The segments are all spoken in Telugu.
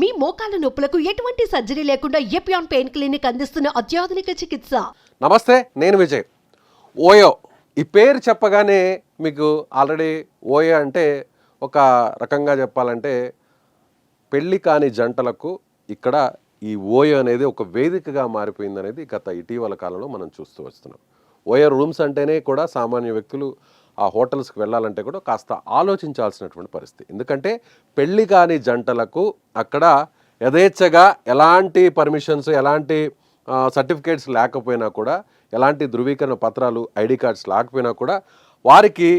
మీ మోకాల నొప్పులకు ఎటువంటి సర్జరీ లేకుండా ఎపియాన్ పెయిన్ క్లినిక్ అందిస్తున్న అత్యాధునిక చికిత్స? నమస్తే నేను విజయ్. ఓయో ఈ పేరు చెప్పగానే మీకు ఆల్రెడీ ఓయో అంటే ఒక రకంగా చెప్పాలంటే పెళ్ళి కాని జంటలకు ఇక్కడ ఈ ఓయో అనేది ఒక వేదికగా మారిపోయింది అనేది గత ఇటీవల కాలంలో మనం చూస్తూ వస్తున్నాం. ఓయో రూమ్స్ అంటేనే కూడా సామాన్య వ్యక్తులు ఆ హోటల్స్కి వెళ్ళాలంటే కూడా కాస్త ఆలోచించాల్సినటువంటి పరిస్థితి. ఎందుకంటే పెళ్ళి కాని జంటలకు అక్కడ యథేచ్ఛగా ఎలాంటి పర్మిషన్స్ ఎలాంటి సర్టిఫికేట్స్ లేకపోయినా కూడా ఎలాంటి ధృవీకరణ పత్రాలు ఐడి కార్డ్స్ లేకపోయినా కూడా వారికి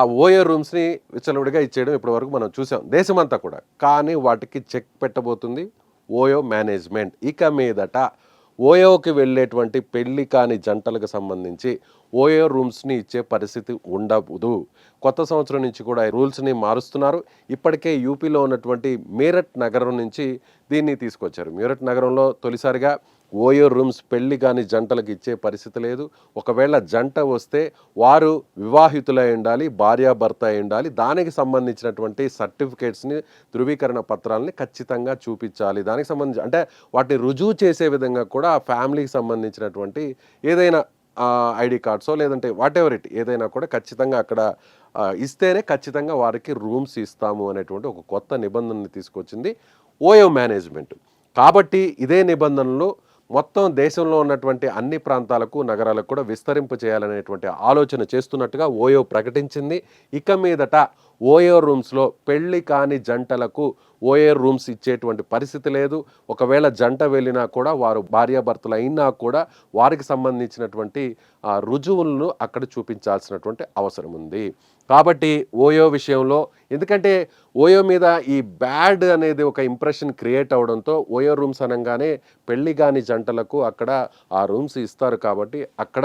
ఆ ఓయో రూమ్స్ని విచ్చలవిడిగా ఇచ్చేయడం ఇప్పటివరకు మనం చూసాం. దేశమంతా కూడా. కానీ వాటికి చెక్ పెట్టబోతుంది ఓయో మేనేజ్మెంట్. ఇక మీదట ఓయోకి వెళ్ళేటువంటి పెళ్ళి కాని జంటలకు సంబంధించి ఓయో రూమ్స్ని ఇచ్చే పరిస్థితి ఉండదు. కొత్త సంవత్సరం నుంచి కూడా ఈ రూల్స్ని మారుస్తున్నారు. ఇప్పటికే యూపీలో ఉన్నటువంటి మీరట్ నగరం నుంచి దీన్ని తీసుకొచ్చారు. మీరట్ నగరంలో తొలిసారిగా ఓయో రూమ్స్ పెళ్ళి కాని జంటలకు ఇచ్చే పరిస్థితి లేదు. ఒకవేళ జంట వస్తే వారు వివాహితులై ఉండాలి భార్యాభర్త అయి ఉండాలి. దానికి సంబంధించినటువంటి సర్టిఫికేట్స్ని ధృవీకరణ పత్రాలని ఖచ్చితంగా చూపించాలి. దానికి సంబంధించి అంటే వాటిని రుజువు చేసే విధంగా కూడా ఆ ఫ్యామిలీకి సంబంధించినటువంటి ఏదైనా ఐడి కార్డ్సో లేదంటే వాట్ ఎవర్ ఇట్ ఏదైనా కూడా ఖచ్చితంగా అక్కడ ఇస్తేనే ఖచ్చితంగా వారికి రూమ్స్ ఇస్తాము అనేటువంటి ఒక కొత్త నిబంధనని తీసుకొచ్చింది ఓయో మేనేజ్మెంట్. కాబట్టి ఇదే నిబంధనలు మొత్తం దేశంలో ఉన్నటువంటి అన్ని ప్రాంతాలకు నగరాలకు కూడా విస్తరింపు చేయాలనేటువంటి ఆలోచన చేస్తున్నట్టుగా ఓయో ప్రకటించింది. ఇక మీదట ఓయో రూమ్స్లో పెళ్ళి కాని జంటలకు ఓయో రూమ్స్ ఇచ్చేటువంటి పరిస్థితి లేదు. ఒకవేళ జంట వెళ్ళినా కూడా వారు భార్యాభర్తలు అయినా కూడా వారికి సంబంధించినటువంటి ఆ, రుజువులను అక్కడ చూపించాల్సినటువంటి అవసరం ఉంది. కాబట్టి ఓయో విషయంలో ఎందుకంటే ఓయో మీద ఈ బ్యాడ్ అనేది ఒక ఇంప్రెషన్ క్రియేట్ అవడంతో ఓయో రూమ్స్ అనగానే పెళ్ళి కాని జంటలకు అక్కడ ఆ రూమ్స్ ఇస్తారు కాబట్టి అక్కడ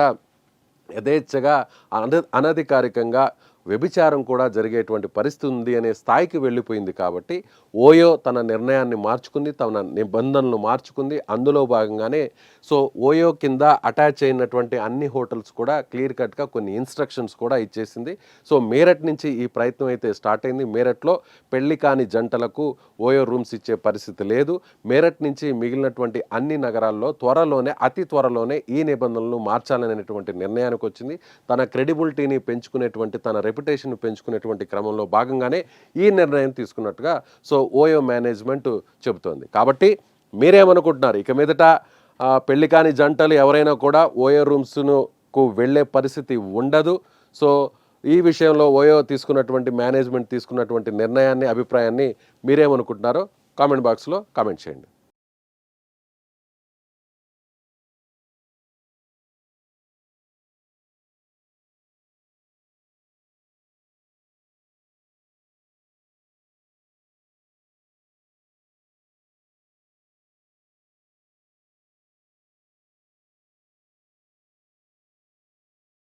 యథేచ్ఛగా అన అనధికారికంగా వ్యభిచారం కూడా జరిగేటువంటి పరిస్థితి ఉంది అనే స్థాయికి వెళ్ళిపోయింది కాబట్టి ఓయో తన నిర్ణయాన్ని మార్చుకుంది తన నిబంధనలు మార్చుకుంది. అందులో భాగంగానే సో ఓయో కింద అటాచ్ అయినటువంటి అన్ని హోటల్స్ కూడా క్లియర్ కట్గా కొన్ని ఇన్స్ట్రక్షన్స్ కూడా ఇచ్చేసింది. సో మేరట్ నుంచి ఈ ప్రయత్నం అయితే స్టార్ట్ అయింది. మేరట్లో పెళ్ళి కాని జంటలకు ఓయో రూమ్స్ ఇచ్చే పరిస్థితి లేదు. మేరట్ నుంచి మిగిలినటువంటి అన్ని నగరాల్లో త్వరలోనే అతి త్వరలోనే ఈ నిబంధనలు మార్చాలనేటువంటి నిర్ణయానికి వచ్చింది. తన క్రెడిబిలిటీని పెంచుకునేటువంటి తన రెప్యుటేషన్ పెంచుకునేటువంటి క్రమంలో భాగంగానే ఈ నిర్ణయం తీసుకున్నట్టుగా సో ఓయో మేనేజ్మెంట్ చెబుతోంది. కాబట్టి మీరేమనుకుంటున్నారు? ఇక మీదట పెళ్ళి కాని జంటలు ఎవరైనా కూడా ఓయో రూమ్స్కు వెళ్ళే పరిస్థితి ఉండదు. సో ఈ విషయంలో ఓయో తీసుకున్నటువంటి మేనేజ్మెంట్ తీసుకున్నటువంటి నిర్ణయాన్ని అభిప్రాయాన్ని మీరేమనుకుంటున్నారో కామెంట్ బాక్స్లో కామెంట్ చేయండి.